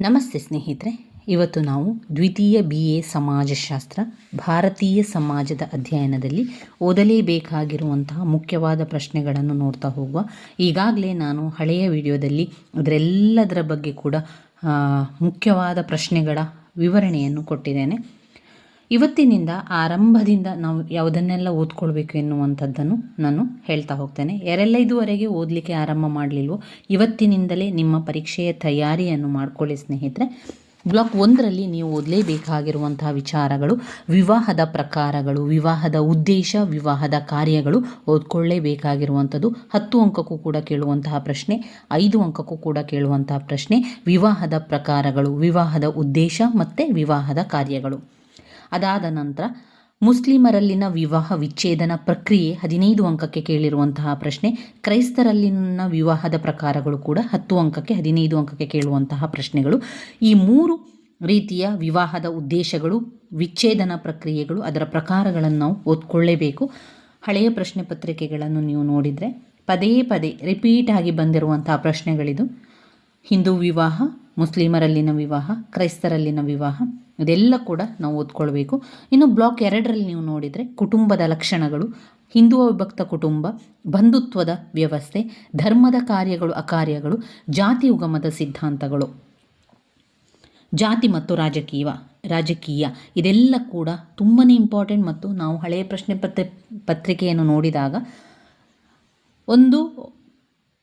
ನಮಸ್ತೆ ಸ್ನೇಹಿತರೆ, ಇವತ್ತು ನಾವು ದ್ವಿತೀಯ ಬಿ ಎ ಸಮಾಜಶಾಸ್ತ್ರ, ಭಾರತೀಯ ಸಮಾಜದ ಅಧ್ಯಯನದಲ್ಲಿ ಓದಲೇಬೇಕಾಗಿರುವಂತಹ ಮುಖ್ಯವಾದ ಪ್ರಶ್ನೆಗಳನ್ನು ನೋಡ್ತಾ ಹೋಗುವ. ಈಗಾಗಲೇ ನಾನು ಹಳೆಯ ವಿಡಿಯೋದಲ್ಲಿ ಅದರೆಲ್ಲದರ ಬಗ್ಗೆ ಕೂಡ ಮುಖ್ಯವಾದ ಪ್ರಶ್ನೆಗಳ ವಿವರಣೆಯನ್ನು ಕೊಟ್ಟಿದ್ದೇನೆ. ಇವತ್ತಿನಿಂದ ಆರಂಭದಿಂದ ನಾವು ಯಾವುದನ್ನೆಲ್ಲ ಓದ್ಕೊಳ್ಬೇಕು ಎನ್ನುವಂಥದ್ದನ್ನು ನಾನು ಹೇಳ್ತಾ ಹೋಗ್ತೇನೆ. ಯಾರೆಲ್ಲ ಇದುವರೆಗೆ ಓದಲಿಕ್ಕೆ ಆರಂಭ ಮಾಡಲಿಲ್ವೋ, ಇವತ್ತಿನಿಂದಲೇ ನಿಮ್ಮ ಪರೀಕ್ಷೆಯ ತಯಾರಿಯನ್ನು ಮಾಡಿಕೊಳ್ಳಿ ಸ್ನೇಹಿತರೆ. ಬ್ಲಾಕ್ ಒಂದರಲ್ಲಿ ನೀವು ಓದಲೇಬೇಕಾಗಿರುವಂತಹ ವಿಚಾರಗಳು, ವಿವಾಹದ ಪ್ರಕಾರಗಳು, ವಿವಾಹದ ಉದ್ದೇಶ, ವಿವಾಹದ ಕಾರ್ಯಗಳು ಓದ್ಕೊಳ್ಳೇಬೇಕಾಗಿರುವಂಥದ್ದು. ಹತ್ತು ಅಂಕಕ್ಕೂ ಕೂಡ ಕೇಳುವಂತಹ ಪ್ರಶ್ನೆ, ಐದು ಅಂಕಕ್ಕೂ ಕೂಡ ಕೇಳುವಂತಹ ಪ್ರಶ್ನೆ, ವಿವಾಹದ ಪ್ರಕಾರಗಳು, ವಿವಾಹದ ಉದ್ದೇಶ ಮತ್ತು ವಿವಾಹದ ಕಾರ್ಯಗಳು. ಅದಾದ ನಂತರ ಮುಸ್ಲಿಮರಲ್ಲಿನ ವಿವಾಹ ವಿಚ್ಛೇದನ ಪ್ರಕ್ರಿಯೆ ಹದಿನೈದು ಅಂಕಕ್ಕೆ ಕೇಳಿರುವಂತಹ ಪ್ರಶ್ನೆ, ಕ್ರೈಸ್ತರಲ್ಲಿನ ವಿವಾಹದ ಪ್ರಕಾರಗಳು ಕೂಡ ಹತ್ತು ಅಂಕಕ್ಕೆ, ಹದಿನೈದು ಅಂಕಕ್ಕೆ ಕೇಳುವಂತಹ ಪ್ರಶ್ನೆಗಳು. ಈ ಮೂರು ರೀತಿಯ ವಿವಾಹದ ಉದ್ದೇಶಗಳು, ವಿಚ್ಛೇದನ ಪ್ರಕ್ರಿಯೆಗಳು, ಅದರ ಪ್ರಕಾರಗಳನ್ನು ನಾವು ಓದ್ಕೊಳ್ಳೇಬೇಕು. ಹಳೆಯ ಪ್ರಶ್ನೆ ಪತ್ರಿಕೆಗಳನ್ನು ನೀವು ನೋಡಿದರೆ ಪದೇ ಪದೇ ರಿಪೀಟ್ ಆಗಿ ಬಂದಿರುವಂತಹ ಪ್ರಶ್ನೆಗಳಿದು. ಹಿಂದೂ ವಿವಾಹ, ಮುಸ್ಲಿಮರಲ್ಲಿನ ವಿವಾಹ, ಕ್ರೈಸ್ತರಲ್ಲಿನ ವಿವಾಹ ಇದೆಲ್ಲ ಕೂಡ ನಾವು ಓದ್ಕೊಳ್ಬೇಕು. ಇನ್ನು ಬ್ಲಾಕ್ ಎರಡರಲ್ಲಿ ನೀವು ನೋಡಿದರೆ ಕುಟುಂಬದ ಲಕ್ಷಣಗಳು ಹಿಂದೂ ವಿಭಕ್ತ ಕುಟುಂಬ, ಬಂಧುತ್ವದ ವ್ಯವಸ್ಥೆ, ಧರ್ಮದ ಕಾರ್ಯಗಳು ಅಕಾರ್ಯಗಳು, ಜಾತಿ ಉಗಮದ ಸಿದ್ಧಾಂತಗಳು. ಜಾತಿ ಮತ್ತು ರಾಜಕೀಯ ರಾಜಕೀಯ, ಇದೆಲ್ಲ ಕೂಡ ತುಂಬಾ ಇಂಪಾರ್ಟೆಂಟ್ ಮತ್ತು ನಾವು ಹಳೆಯ ಪ್ರಶ್ನೆ ಪತ್ರ ಪತ್ರಿಕೆಯನ್ನು ನೋಡಿದಾಗ ಒಂದು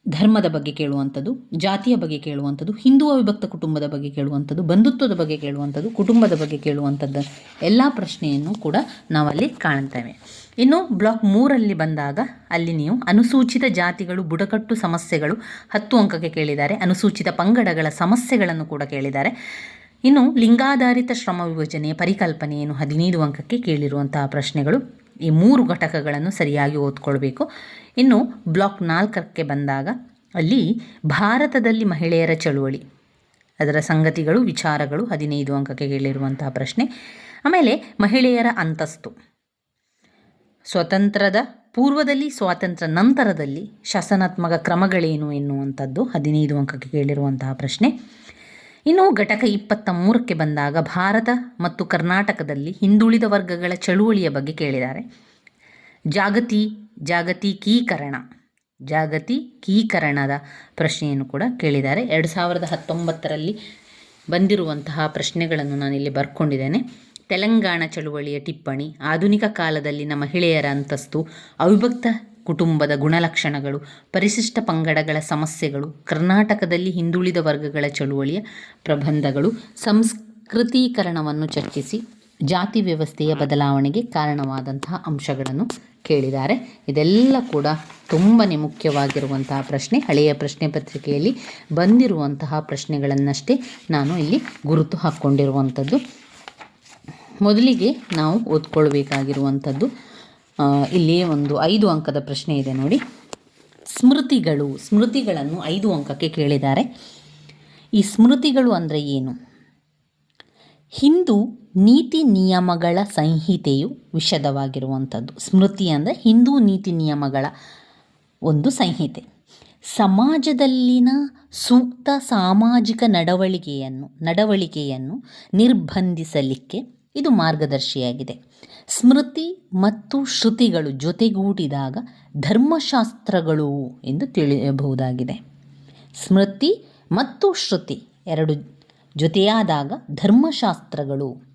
ಧರ್ಮದ ಬಗ್ಗೆ ಕೇಳುವಂಥದ್ದು, ಜಾತಿಯ ಬಗ್ಗೆ ಕೇಳುವಂಥದ್ದು ಹಿಂದೂ ಅವಿಭಕ್ತ ಕುಟುಂಬದ ಬಗ್ಗೆ ಕೇಳುವಂಥದ್ದು, ಬಂಧುತ್ವದ ಬಗ್ಗೆ ಕೇಳುವಂಥದ್ದು, ಕುಟುಂಬದ ಬಗ್ಗೆ ಕೇಳುವಂಥದ್ದು, ಎಲ್ಲ ಪ್ರಶ್ನೆಯನ್ನು ಕೂಡ ನಾವಲ್ಲಿ ಕಾಣ್ತೇವೆ. ಇನ್ನು ಬ್ಲಾಕ್ ಮೂರಲ್ಲಿ ಬಂದಾಗ ಅಲ್ಲಿ ನೀವು ಅನುಸೂಚಿತ ಜಾತಿಗಳು, ಬುಡಕಟ್ಟು ಸಮಸ್ಯೆಗಳು ಹತ್ತು ಅಂಕಕ್ಕೆ ಕೇಳಿದ್ದಾರೆ. ಅನುಸೂಚಿತ ಪಂಗಡಗಳ ಸಮಸ್ಯೆಗಳನ್ನು ಕೂಡ ಕೇಳಿದ್ದಾರೆ. ಇನ್ನು ಲಿಂಗಾಧಾರಿತ ಶ್ರಮ ವಿಭಜನೆಯ ಪರಿಕಲ್ಪನೆಯನ್ನು ಹದಿನೈದು ಅಂಕಕ್ಕೆ ಕೇಳಿರುವಂತಹ ಪ್ರಶ್ನೆಗಳು. ಈ ಮೂರು ಘಟಕಗಳನ್ನು ಸರಿಯಾಗಿ ಓದ್ಕೊಳ್ಬೇಕು. ಇನ್ನು ಬ್ಲಾಕ್ ನಾಲ್ಕಕ್ಕೆ ಬಂದಾಗ ಅಲ್ಲಿ ಭಾರತದಲ್ಲಿ ಮಹಿಳೆಯರ ಚಳುವಳಿ. ಅದರ ಸಂಗತಿಗಳು, ವಿಚಾರಗಳು ಹದಿನೈದು ಅಂಕಕ್ಕೆ ಕೇಳಿರುವಂತಹ ಪ್ರಶ್ನೆ. ಆಮೇಲೆ ಮಹಿಳೆಯರ ಅಂತಸ್ತು. ಸ್ವತಂತ್ರದ ಪೂರ್ವದಲ್ಲಿ, ಸ್ವಾತಂತ್ರ್ಯ ನಂತರದಲ್ಲಿ ಶಾಸನಾತ್ಮಕ ಕ್ರಮಗಳೇನು ಎನ್ನುವಂಥದ್ದು ಹದಿನೈದು ಅಂಕಕ್ಕೆ ಕೇಳಿರುವಂತಹ ಪ್ರಶ್ನೆ. ಇನ್ನು ಘಟಕ ಇಪ್ಪತ್ತ ಮೂರಕ್ಕೆ ಬಂದಾಗ ಭಾರತ ಮತ್ತು ಕರ್ನಾಟಕದಲ್ಲಿ ಹಿಂದುಳಿದ ವರ್ಗಗಳ ಚಳುವಳಿಯ ಬಗ್ಗೆ ಕೇಳಿದ್ದಾರೆ. ಜಾಗತಿ, ಜಾಗತಿಕೀಕರಣ, ಜಾಗತಿಕೀಕರಣದ ಪ್ರಶ್ನೆಯನ್ನು ಕೂಡ ಕೇಳಿದ್ದಾರೆ. ಎರಡು ಸಾವಿರದ ಹತ್ತೊಂಬತ್ತರಲ್ಲಿ ಬಂದಿರುವಂತಹ ಪ್ರಶ್ನೆಗಳನ್ನು ನಾನಿಲ್ಲಿ ಬರ್ಕೊಂಡಿದ್ದೇನೆ. ತೆಲಂಗಾಣ ಚಳುವಳಿಯ ಟಿಪ್ಪಣಿ, ಆಧುನಿಕ ಕಾಲದಲ್ಲಿನ ಮಹಿಳೆಯರ ಅಂತಸ್ತು, ಅವಿಭಕ್ತ ಕುಟುಂಬದ ಗುಣಲಕ್ಷಣಗಳು, ಪರಿಶಿಷ್ಟ ಪಂಗಡಗಳ ಸಮಸ್ಯೆಗಳು, ಕರ್ನಾಟಕದಲ್ಲಿ ಹಿಂದುಳಿದ ವರ್ಗಗಳ ಚಳುವಳಿಯ ಪ್ರಬಂಧಗಳು, ಸಂಸ್ಕೃತೀಕರಣವನ್ನು ಚರ್ಚಿಸಿ ಜಾತಿ ವ್ಯವಸ್ಥೆಯ ಬದಲಾವಣೆಗೆ ಕಾರಣವಾದಂತಹ ಅಂಶಗಳನ್ನು ಕೇಳಿದ್ದಾರೆ. ಇದೆಲ್ಲ ಕೂಡ ತುಂಬಾ ಮುಖ್ಯವಾಗಿರುವಂತಹ ಪ್ರಶ್ನೆ, ಹಳೆಯ ಪ್ರಶ್ನೆ ಪತ್ರಿಕೆಯಲ್ಲಿ ಬಂದಿರುವಂತಹ ಪ್ರಶ್ನೆಗಳನ್ನಷ್ಟೇ ನಾನು ಇಲ್ಲಿ ಗುರುತು ಹಾಕ್ಕೊಂಡಿರುವಂಥದ್ದು. ಮೊದಲಿಗೆ ನಾವು ಓದ್ಕೊಳ್ಬೇಕಾಗಿರುವಂಥದ್ದು ಇಲ್ಲಿ ಒಂದು ಐದು ಅಂಕದ ಪ್ರಶ್ನೆ ಇದೆ ನೋಡಿ. ಸ್ಮೃತಿಗಳು, ಸ್ಮೃತಿಗಳನ್ನು ಐದು ಅಂಕಕ್ಕೆ ಕೇಳಿದ್ದಾರೆ. ಈ ಸ್ಮೃತಿಗಳು ಅಂದರೆ ಏನು? ಹಿಂದೂ ನೀತಿ ನಿಯಮಗಳ ಸಂಹಿತೆಯು ವಿಷದವಾಗಿರುವಂಥದ್ದು ಸ್ಮೃತಿ ಅಂದರೆ ಹಿಂದೂ ನೀತಿ ನಿಯಮಗಳ ಒಂದು ಸಂಹಿತೆ. ಸಮಾಜದಲ್ಲಿನ ಸೂಕ್ತ ಸಾಮಾಜಿಕ ನಡವಳಿಕೆಯನ್ನು ನಡವಳಿಕೆಯನ್ನು ನಿರ್ಬಂಧಿಸಲಿಕ್ಕೆ ಇದು ಮಾರ್ಗದರ್ಶಿಯಾಗಿದೆ. ಸ್ಮೃತಿ ಮತ್ತು ಶ್ರುತಿಗಳು ಜೊತೆಗೂಡಿದಾಗ ಧರ್ಮಶಾಸ್ತ್ರಗಳು ಎಂದು ತಿಳಿಯಬಹುದಾಗಿದೆ. ಸ್ಮೃತಿ ಮತ್ತು ಶ್ರುತಿ ಎರಡು ಜೊತೆಯಾದಾಗ ಧರ್ಮಶಾಸ್ತ್ರಗಳು.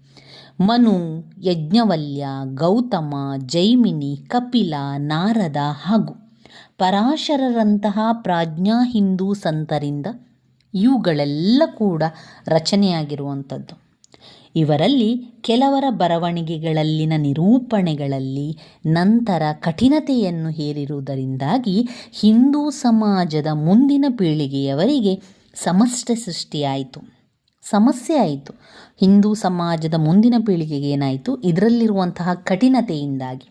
ಮನು, ಯಜ್ಞವಲ್ಯ, ಗೌತಮ, ಜೈಮಿನಿ, ಕಪಿಲ, ನಾರದ ಹಾಗೂ ಪರಾಶರರಂತಹ ಪ್ರಾಜ್ಞಾ ಹಿಂದೂ ಸಂತರಿಂದ ಇವುಗಳೆಲ್ಲ ಕೂಡ ರಚನೆಯಾಗಿರುವಂಥದ್ದು. ಇವರಲ್ಲಿ ಕೆಲವರ ಬರವಣಿಗೆಗಳಲ್ಲಿನ ನಿರೂಪಣೆಗಳಲ್ಲಿ ನಂತರ ಕಠಿಣತೆಯನ್ನು ಹೇರಿರುವುದರಿಂದಾಗಿ ಹಿಂದೂ ಸಮಾಜದ ಮುಂದಿನ ಪೀಳಿಗೆಯವರಿಗೆ ಸಮಸ್ಯೆ ಸೃಷ್ಟಿಯಾಯಿತು. ಸಮಸ್ಯೆ ಆಯಿತು. ಹಿಂದೂ ಸಮಾಜದ ಮುಂದಿನ ಪೀಳಿಗೆಗೆ ಏನಾಯಿತು? ಇದರಲ್ಲಿರುವಂತಹ ಕಠಿಣತೆಯಿಂದಾಗಿ.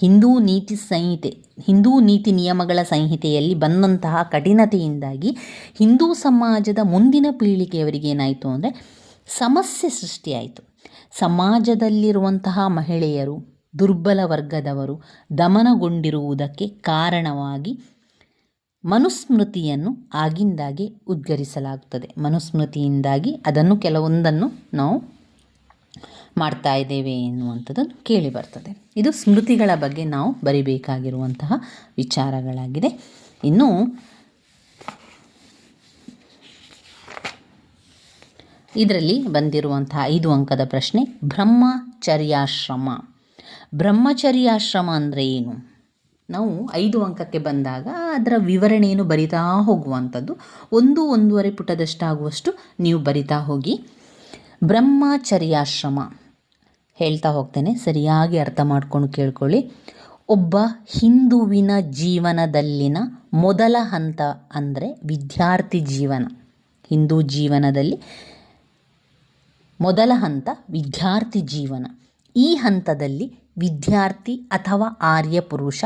ಹಿಂದೂ ನೀತಿ ಸಂಹಿತೆ, ಹಿಂದೂ ನೀತಿ ನಿಯಮಗಳ ಸಂಹಿತೆಯಲ್ಲಿ ಬಂದಂತಹ ಕಠಿಣತೆಯಿಂದಾಗಿ ಹಿಂದೂ ಸಮಾಜದ ಮುಂದಿನ ಪೀಳಿಗೆಯವರಿಗೆ ಏನಾಯಿತು ಅಂದರೆ ಸಮಸ್ಯೆ ಸೃಷ್ಟಿಯಾಯಿತು. ಸಮಾಜದಲ್ಲಿರುವಂತಹ ಮಹಿಳೆಯರು, ದುರ್ಬಲ ವರ್ಗದವರು ದಮನಗೊಂಡಿರುವುದಕ್ಕೆ ಕಾರಣವಾಗಿ ಮನುಸ್ಮೃತಿಯನ್ನು ಆಗಿಂದಾಗೆ ಉದ್ಗರಿಸಲಾಗುತ್ತದೆ. ಮನುಸ್ಮೃತಿಯಿಂದಾಗಿ ಅದನ್ನು ಕೆಲವೊಂದನ್ನು ನಾವು ಮಾಡ್ತಾ ಇದ್ದೇವೆ ಎನ್ನುವಂಥದ್ದನ್ನು ಕೇಳಿ ಬರ್ತದೆ. ಇದು ಸ್ಮೃತಿಗಳ ಬಗ್ಗೆ ನಾವು ಬರಿಬೇಕಾಗಿರುವಂತಹ ವಿಚಾರಗಳಾಗಿದೆ. ಇನ್ನು ಇದರಲ್ಲಿ ಬಂದಿರುವಂತಹ ಐದು ಅಂಕದ ಪ್ರಶ್ನೆ, ಬ್ರಹ್ಮಚರ್ಯಾಶ್ರಮ. ಬ್ರಹ್ಮಚರ್ಯಾಶ್ರಮ ಅಂದರೆ ಏನು? ನಾವು ಐದು ಅಂಕಕ್ಕೆ ಬಂದಾಗ ಅದರ ವಿವರಣೆಯನ್ನು ಬರಿತಾ ಹೋಗುವಂಥದ್ದು. ಒಂದು ಒಂದೂವರೆ ಪುಟದಷ್ಟಾಗುವಷ್ಟು ನೀವು ಬರಿತಾ ಹೋಗಿ. ಬ್ರಹ್ಮಚರ್ಯಾಶ್ರಮ. ಹೇಳ್ತಾ ಹೋಗ್ತೇನೆ, ಸರಿಯಾಗಿ ಅರ್ಥ ಮಾಡ್ಕೊಂಡು ಕೇಳ್ಕೊಳ್ಳಿ. ಒಬ್ಬ ಹಿಂದುವಿನ ಜೀವನದಲ್ಲಿನ ಮೊದಲ ಹಂತ ಅಂದರೆ ವಿದ್ಯಾರ್ಥಿ ಜೀವನ. ಹಿಂದೂ ಜೀವನದಲ್ಲಿ ಮೊದಲ ಹಂತ ವಿದ್ಯಾರ್ಥಿ ಜೀವನ. ಈ ಹಂತದಲ್ಲಿ ವಿದ್ಯಾರ್ಥಿ ಅಥವಾ ಆರ್ಯ ಪುರುಷ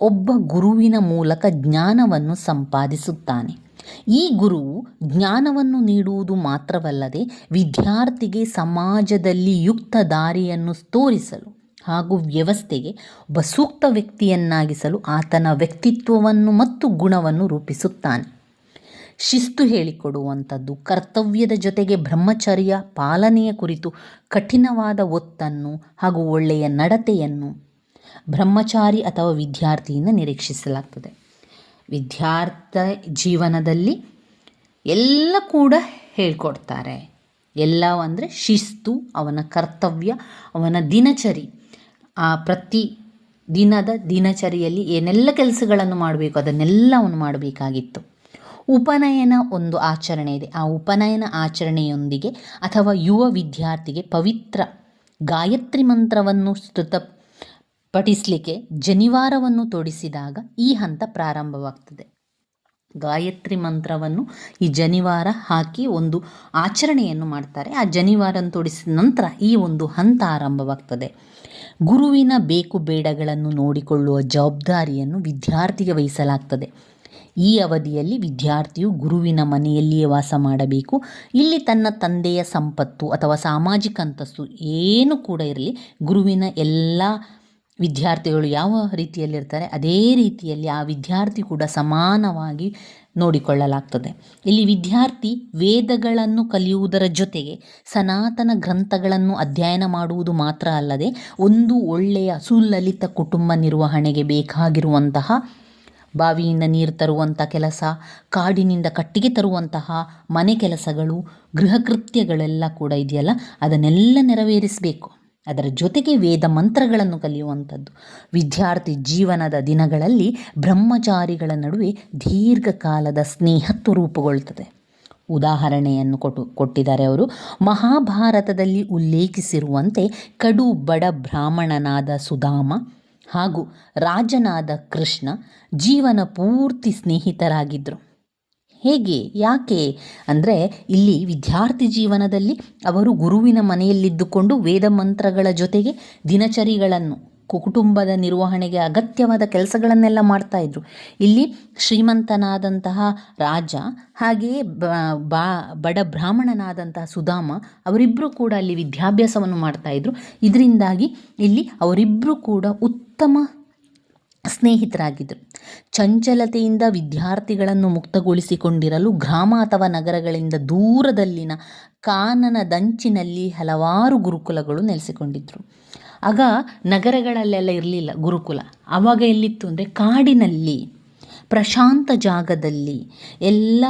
ಒಬ್ಬ ಗುರುವಿನ ಮೂಲಕ ಜ್ಞಾನವನ್ನು ಸಂಪಾದಿಸುತ್ತಾನೆ. ಈ ಗುರುವು ಜ್ಞಾನವನ್ನು ನೀಡುವುದು ಮಾತ್ರವಲ್ಲದೆ ವಿದ್ಯಾರ್ಥಿಗೆ ಸಮಾಜದಲ್ಲಿ ಯುಕ್ತ ದಾರಿಯನ್ನು ತೋರಿಸಲು ಹಾಗೂ ವ್ಯವಸ್ಥೆಗೆ ಒಬ್ಬ ಸೂಕ್ತ ವ್ಯಕ್ತಿಯನ್ನಾಗಿಸಲು ಆತನ ವ್ಯಕ್ತಿತ್ವವನ್ನು ಮತ್ತು ಗುಣವನ್ನು ರೂಪಿಸುತ್ತಾನೆ. ಶಿಸ್ತು ಹೇಳಿಕೊಡುವಂಥದ್ದು, ಕರ್ತವ್ಯದ ಜೊತೆಗೆ ಬ್ರಹ್ಮಚರ್ಯ ಪಾಲನೆಯ ಕುರಿತು ಕಠಿಣವಾದ ಒತ್ತನ್ನು ಹಾಗೂ ಒಳ್ಳೆಯ ನಡತೆಯನ್ನು ಬ್ರಹ್ಮಚಾರಿ ಅಥವಾ ವಿದ್ಯಾರ್ಥಿಯಿಂದ ನಿರೀಕ್ಷಿಸಲಾಗ್ತದೆ. ವಿದ್ಯಾರ್ಥ ಜೀವನದಲ್ಲಿ ಎಲ್ಲ ಕೂಡ ಹೇಳ್ಕೊಡ್ತಾರೆ. ಎಲ್ಲ ಅಂದರೆ ಶಿಸ್ತು, ಅವನ ಕರ್ತವ್ಯ, ಅವನ ದಿನಚರಿ. ಆ ಪ್ರತಿ ದಿನದ ದಿನಚರಿಯಲ್ಲಿ ಏನೆಲ್ಲ ಕೆಲಸಗಳನ್ನು ಮಾಡಬೇಕು, ಅದನ್ನೆಲ್ಲ ಅವನು ಮಾಡಬೇಕಾಗಿತ್ತು. ಉಪನಯನ ಒಂದು ಆಚರಣೆ ಇದೆ. ಆ ಉಪನಯನ ಆಚರಣೆಯೊಂದಿಗೆ ಅಥವಾ ಯುವ ವಿದ್ಯಾರ್ಥಿಗೆ ಪವಿತ್ರ ಗಾಯತ್ರಿ ಮಂತ್ರವನ್ನು ಸ್ತುತ ಪಠಿಸಲಿಕ್ಕೆ ಜನಿವಾರವನ್ನು ತೊಡಿಸಿದಾಗ ಈ ಹಂತ ಪ್ರಾರಂಭವಾಗ್ತದೆ. ಗಾಯತ್ರಿ ಮಂತ್ರವನ್ನು ಈ ಜನಿವಾರ ಹಾಕಿ ಒಂದು ಆಚರಣೆಯನ್ನು ಮಾಡ್ತಾರೆ. ಆ ಜನಿವಾರನ್ನು ತೊಡಿಸಿದ ನಂತರ ಈ ಒಂದು ಹಂತ ಆರಂಭವಾಗ್ತದೆ. ಗುರುವಿನ ಬೇಕು ಬೇಡಗಳನ್ನು ನೋಡಿಕೊಳ್ಳುವ ಜವಾಬ್ದಾರಿಯನ್ನು ವಿದ್ಯಾರ್ಥಿಗೆ ವಹಿಸಲಾಗ್ತದೆ. ಈ ಅವಧಿಯಲ್ಲಿ ವಿದ್ಯಾರ್ಥಿಯು ಗುರುವಿನ ಮನೆಯಲ್ಲಿಯೇ ವಾಸ ಮಾಡಬೇಕು. ಇಲ್ಲಿ ತನ್ನ ತಂದೆಯ ಸಂಪತ್ತು ಅಥವಾ ಸಾಮಾಜಿಕ ಅಂತಸ್ತು ಏನು ಕೂಡ ಇರಲಿ, ಗುರುವಿನ ಎಲ್ಲ ವಿದ್ಯಾರ್ಥಿಗಳು ಯಾವ ರೀತಿಯಲ್ಲಿರ್ತಾರೆ, ಅದೇ ರೀತಿಯಲ್ಲಿ ಆ ವಿದ್ಯಾರ್ಥಿ ಕೂಡ ಸಮಾನವಾಗಿ ನೋಡಿಕೊಳ್ಳಲಾಗ್ತದೆ. ಇಲ್ಲಿ ವಿದ್ಯಾರ್ಥಿ ವೇದಗಳನ್ನು ಕಲಿಯುವುದರ ಜೊತೆಗೆ ಸನಾತನ ಗ್ರಂಥಗಳನ್ನು ಅಧ್ಯಯನ ಮಾಡುವುದು ಮಾತ್ರ ಅಲ್ಲದೆ, ಒಂದು ಒಳ್ಳೆಯ ಸುಲಲಿತ ಕುಟುಂಬ ನಿರ್ವಹಣೆಗೆ ಬೇಕಾಗಿರುವಂತಹ ಬಾವಿಯಿಂದ ನೀರು ತರುವಂಥ ಕೆಲಸ, ಕಾಡಿನಿಂದ ಕಟ್ಟಿಗೆ ತರುವಂತಹ ಮನೆ ಕೆಲಸಗಳು, ಗೃಹ ಕೃತ್ಯಗಳೆಲ್ಲ ಕೂಡ ಇದೆಯಲ್ಲ? ಅದನ್ನೆಲ್ಲ ನೆರವೇರಿಸಬೇಕು. ಅದರ ಜೊತೆಗೆ ವೇದ ಮಂತ್ರಗಳನ್ನು ಕಲಿಯುವಂಥದ್ದು. ವಿದ್ಯಾರ್ಥಿ ಜೀವನದ ದಿನಗಳಲ್ಲಿ ಬ್ರಹ್ಮಚಾರಿಗಳ ನಡುವೆ ದೀರ್ಘಕಾಲದ ಸ್ನೇಹತ್ವ ರೂಪುಗೊಳ್ತದೆ. ಉದಾಹರಣೆಯನ್ನು ಕೊಟ್ಟು ಕೊಟ್ಟಿದ್ದಾರೆ ಅವರು. ಮಹಾಭಾರತದಲ್ಲಿ ಉಲ್ಲೇಖಿಸಿರುವಂತೆ ಕಡು ಬಡ ಬ್ರಾಹ್ಮಣನಾದ ಸುಧಾಮ ಹಾಗೂ ರಾಜನಾದ ಕೃಷ್ಣ ಜೀವನ ಪೂರ್ತಿ ಸ್ನೇಹಿತರಾಗಿದ್ದರು ಹೇಗೆ, ಯಾಕೆ ಅಂದರೆ ಇಲ್ಲಿ ವಿದ್ಯಾರ್ಥಿ ಜೀವನದಲ್ಲಿ ಅವರು ಗುರುವಿನ ಮನೆಯಲ್ಲಿದ್ದುಕೊಂಡು ವೇದ ಮಂತ್ರಗಳ ಜೊತೆಗೆ ದಿನಚರಿಗಳನ್ನು ಕುಟುಂಬದ ನಿರ್ವಹಣೆಗೆ ಅಗತ್ಯವಾದ ಕೆಲಸಗಳನ್ನೆಲ್ಲ ಮಾಡ್ತಾಯಿದ್ರು ಇಲ್ಲಿ ಶ್ರೀಮಂತನಾದಂತಹ ರಾಜ ಹಾಗೆಯೇ ಬಾ ಬಡ ಬ್ರಾಹ್ಮಣನಾದಂತಹ ಸುಧಾಮ ಅವರಿಬ್ಬರು ಕೂಡ ಅಲ್ಲಿ ವಿದ್ಯಾಭ್ಯಾಸವನ್ನು ಮಾಡ್ತಾಯಿದ್ರು ಇದರಿಂದಾಗಿ ಇಲ್ಲಿ ಅವರಿಬ್ಬರು ಕೂಡ ಉತ್ತಮ ಸ್ನೇಹಿತರಾಗಿದ್ದರು. ಚಂಚಲತೆಯಿಂದ ವಿದ್ಯಾರ್ಥಿಗಳನ್ನು ಮುಕ್ತಗೊಳಿಸಿಕೊಂಡಿರಲು ಗ್ರಾಮ ಅಥವಾ ನಗರಗಳಿಂದ ದೂರದಲ್ಲಿನ ಕಾನನ ದಂಚಿನಲ್ಲಿ ಹಲವಾರು ಗುರುಕುಲಗಳು ನೆಲೆಸಿಕೊಂಡಿದ್ದರು. ಆಗ ನಗರಗಳಲ್ಲೆಲ್ಲ ಇರಲಿಲ್ಲ ಗುರುಕುಲ. ಆವಾಗ ಎಲ್ಲಿತ್ತು ಅಂದರೆ ಕಾಡಿನಲ್ಲಿ, ಪ್ರಶಾಂತ ಜಾಗದಲ್ಲಿ ಎಲ್ಲ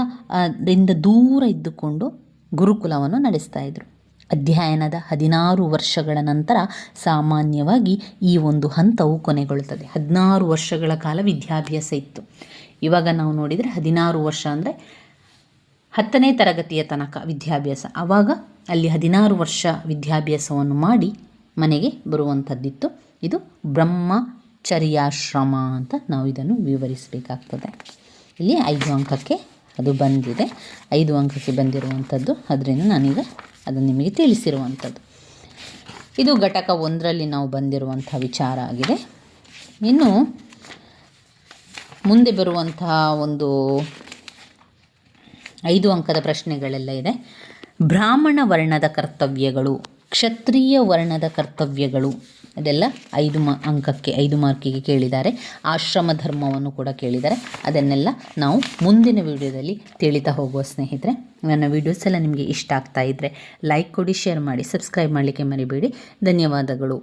ದೂರ ಇದ್ದುಕೊಂಡು ಗುರುಕುಲವನ್ನು ನಡೆಸ್ತಾ ಇದ್ದರು ಅಧ್ಯಯನದ ಹದಿನಾರು ವರ್ಷಗಳ ನಂತರ ಸಾಮಾನ್ಯವಾಗಿ ಈ ಒಂದು ಹಂತವು ಕೊನೆಗೊಳ್ಳುತ್ತದೆ. ಹದಿನಾರು ವರ್ಷಗಳ ಕಾಲ ವಿದ್ಯಾಭ್ಯಾಸ ಇತ್ತು. ಇವಾಗ ನಾವು ನೋಡಿದರೆ ಹದಿನಾರು ವರ್ಷ ಅಂದರೆ ಹತ್ತನೇ ತರಗತಿಯ ತನಕ ವಿದ್ಯಾಭ್ಯಾಸ. ಆವಾಗ ಅಲ್ಲಿ ಹದಿನಾರು ವರ್ಷ ವಿದ್ಯಾಭ್ಯಾಸವನ್ನು ಮಾಡಿ ಮನೆಗೆ ಬರುವಂಥದ್ದಿತ್ತು. ಇದು ಬ್ರಹ್ಮಚರ್ಯಾಶ್ರಮ ಅಂತ ನಾವು ಇದನ್ನು ವಿವರಿಸಬೇಕಾಗ್ತದೆ. ಇಲ್ಲಿ ಐದು ಅಂಕಕ್ಕೆ ಅದು ಬಂದಿದೆ. ಐದು ಅಂಕಕ್ಕೆ ಬಂದಿರುವಂಥದ್ದು. ಅದರಿಂದ ನಾನೀಗ ಅದನ್ನು ನಿಮಗೆ ತಿಳಿಸಿರುವಂಥದ್ದು. ಇದು ಘಟಕ ಒಂದರಲ್ಲಿ ನಾವು ಬಂದಿರುವಂಥ ವಿಚಾರ ಆಗಿದೆ. ಇನ್ನು ಮುಂದೆ ಬರುವಂತಹ ಒಂದು ಐದು ಅಂಕದ ಪ್ರಶ್ನೆಗಳೆಲ್ಲ ಇದೆ. ಬ್ರಾಹ್ಮಣ ವರ್ಣದ ಕರ್ತವ್ಯಗಳು, ಕ್ಷತ್ರಿಯ ವರ್ಣದ ಕರ್ತವ್ಯಗಳು ಅದೆಲ್ಲ ಐದು ಮ ಅಂಕಕ್ಕೆ, ಐದು ಮಾರ್ಕಿಗೆ ಕೇಳಿದ್ದಾರೆ. ಆಶ್ರಮ ಧರ್ಮವನ್ನು ಕೂಡ ಕೇಳಿದ್ದಾರೆ. ಅದನ್ನೆಲ್ಲ ನಾವು ಮುಂದಿನ ವಿಡಿಯೋದಲ್ಲಿ ತಿಳಿತಾ ಹೋಗುವ ಸ್ನೇಹಿತರೆ, ನನ್ನ ವೀಡಿಯೋಸ್ ಎಲ್ಲ ನಿಮಗೆ ಇಷ್ಟ ಆಗ್ತಾ ಇದ್ದರೆ ಲೈಕ್ ಕೊಡಿ ಶೇರ್ ಮಾಡಿ ಸಬ್ಸ್ಕ್ರೈಬ್ ಮಾಡಲಿಕ್ಕೆ ಮರಿಬೇಡಿ. ಧನ್ಯವಾದಗಳು.